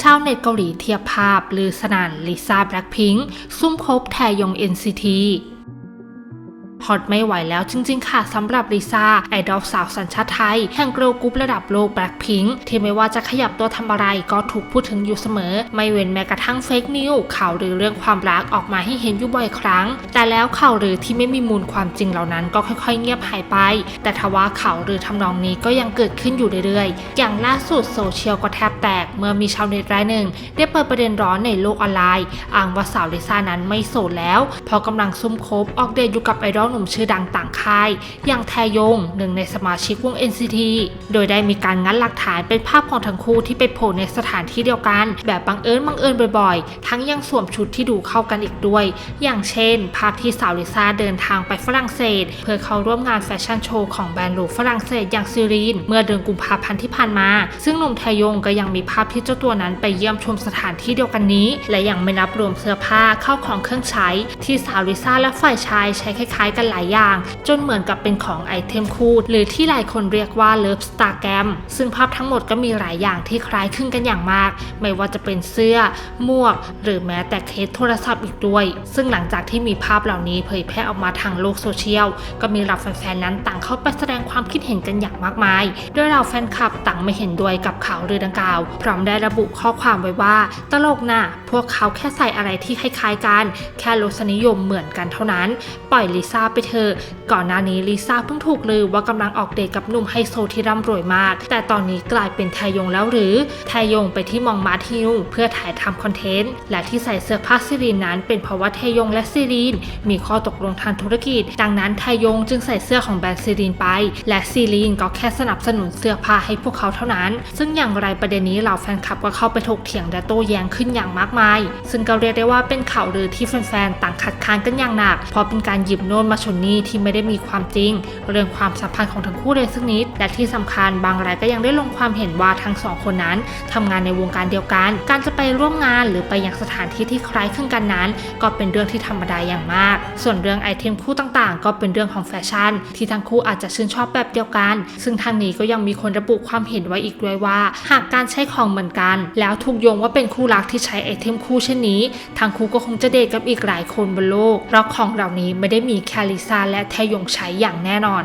ชาวเน็ตเกาหลีเทียบภาพลือสนันลิซ่าแบล็คพิงค์ซุ่มคบแทยง NCT ฮอตไม่ไหวแล้วจริง ๆ ค่ะสำหรับลิซ่าไอดอลสาวสัญชาติไทย แห่งเกร์ลกรุ๊ประดับโลกแบล็คพิงค์ที่ไม่ว่าจะขยับตัวทำอะไรก็ถูกพูดถึงอยู่เสมอ ไม่เว้นแม้กระทั่งเฟกนิวข่าวหรือเรื่องความรักออกมาให้เห็นอยู่บ่อยครั้ง แต่แล้วข่าวหรือที่ไม่มีมูลความจริงเหล่านั้นก็ค่อยๆ เงียบหายไป แต่ทว่าข่าวหรือทำนองนี้ก็ยังเกิดขึ้นอยู่เรื่อยๆ อย่างล่าสุดโซเชียลก็แทบแตกเมื่อมีชาวเน็ตรายหนึ่ง ได้เปิดประเด็นร้อนในโลกออนไลน์อ้างว่าสาวลิซ่านั้นไม่โสดแล้วพราะกำลังซุ่มคบออกเดทอยู่กับไอดอลนุ่มชื่อดังต่างค่าย อย่างแทยงหนึ่งในสมาชิกวง NCT โดยได้มีการงัดหลักฐานเป็นภาพของทั้งคู่ที่ไปโผล่ในสถานที่เดียวกัน แบบบังเอิญบังเอิญบ่อยๆ ทั้งยังสวมชุดที่ดูเข้ากันอีกด้วย อย่างเช่น ภาพที่สาวลิซ่าเดินทางไปฝรั่งเศส เพื่อเข้าร่วมงานแฟชั่นโชว์ของแบรนด์หรูฝรั่งเศสอย่างซีรีน เมื่อเดือนกุมภาพันธ์ที่ผ่านมา ซึ่งหนุ่มแทยงก็ยังมีภาพที่เจ้าตัวนั้นไปเยี่ยมชมสถานที่เดียวกันนี้ และยังไม่นับรวมเสื้อผ้าเข้าของเครื่องใช้ ที่สาวลิซ่าและฝ่ายชายใช้คล้ายๆกันหลายอย่าง จนเหมือนกับเป็นของไอเทมคู่หรือที่หลายคนเรียกว่าเลิฟสตาร์แกรมซึ่งภาพทั้งหมดก็มีหลายอย่างที่คล้ายคลึงกันอย่างมาก ไม่ว่าจะเป็นเสื้อ หมวก หรือแม้แต่เคสโทรศัพท์อีกด้วย ซึ่งหลังจากที่มีภาพเหล่านี้เผยแพร่ออกมาทางโลกโซเชียล ก็มีเหล่าแฟน ๆ นั้นต่างเข้าไปแสดงความคิดเห็นกันอย่างมากมาย โดยเหล่าแฟนคลับต่างไม่เห็นด้วยกับข่าวลือดังกล่าว พร้อมได้ระบุข้อความไว้ว่า ตลกนะพวกเขาแค่ใส่อะไรที่คล้ายๆกัน แค่รสนิยมเหมือนกันเท่านั้น ปล่อยลิซ่าไปเถอะก่อนหน้านี้ลิซ่าเพิ่งถูกลือว่ากำลังออกเดทกับหนุ่มไฮโซที่ร่ำรวยมาก แต่ตอนนี้กลายเป็นแทยงแล้วหรือแทยงไปที่มองมาทิวเพื่อถ่ายทำคอนเทนต์ และที่ใส่เสื้อผ้าซีรีนนั้น เป็นเพราะว่าแทยงและซีรีนมีข้อตกลงทางธุรกิจ ดังนั้นแทยงจึงใส่เสื้อของแบรนด์ซีรีนไป และซีรีนก็แค่สนับสนุนเสื้อผ้าให้พวกเขาเท่านั้น ซึ่งอย่างไรประเด็นนี้เหล่าแฟนคลับก็เข้าไปถกเถียงและโต้แย้งขึ้นอย่างมากมาย ซึ่งก็เรียกได้ว่าเป็นข่าวลือที่แฟนๆต่างคัดค้านกันอย่างหนักเพราะเป็นการหยิบโน้นมาชนนี่ที่ไม่ได้มีความจริง เรื่องความสัมพันธ์ของทั้งคู่เลยสักนิด และที่สำคัญบางรายก็ยังได้ลงความเห็นว่าทั้งสองคนนั้นทำงานในวงการเดียวกัน การจะไปร่วมงานหรือไปยังสถานที่ที่คล้ายคลึงกันนั้น ก็เป็นเรื่องที่ธรรมดาอย่างมาก ส่วนเรื่องไอเทมคู่ต่างๆ ก็เป็นเรื่องของแฟชั่น ที่ทั้งคู่อาจจะชื่นชอบแบบเดียวกัน ซึ่งทางนี้ก็ยังมีคนระบุความเห็นไว้อีกด้วยว่า หากการใช้ของเหมือนกัน แล้วถูกโยงว่าเป็นคู่รักที่ใช้ไอเทมคู่เช่นนี้ ทางคู่ก็คงจะเดทกับอีกหลายคนบนโลกเพราะของเหล่านี้ไม่ได้มีแค่ลิซ่าและแทยงใช้อย่างแน่นอน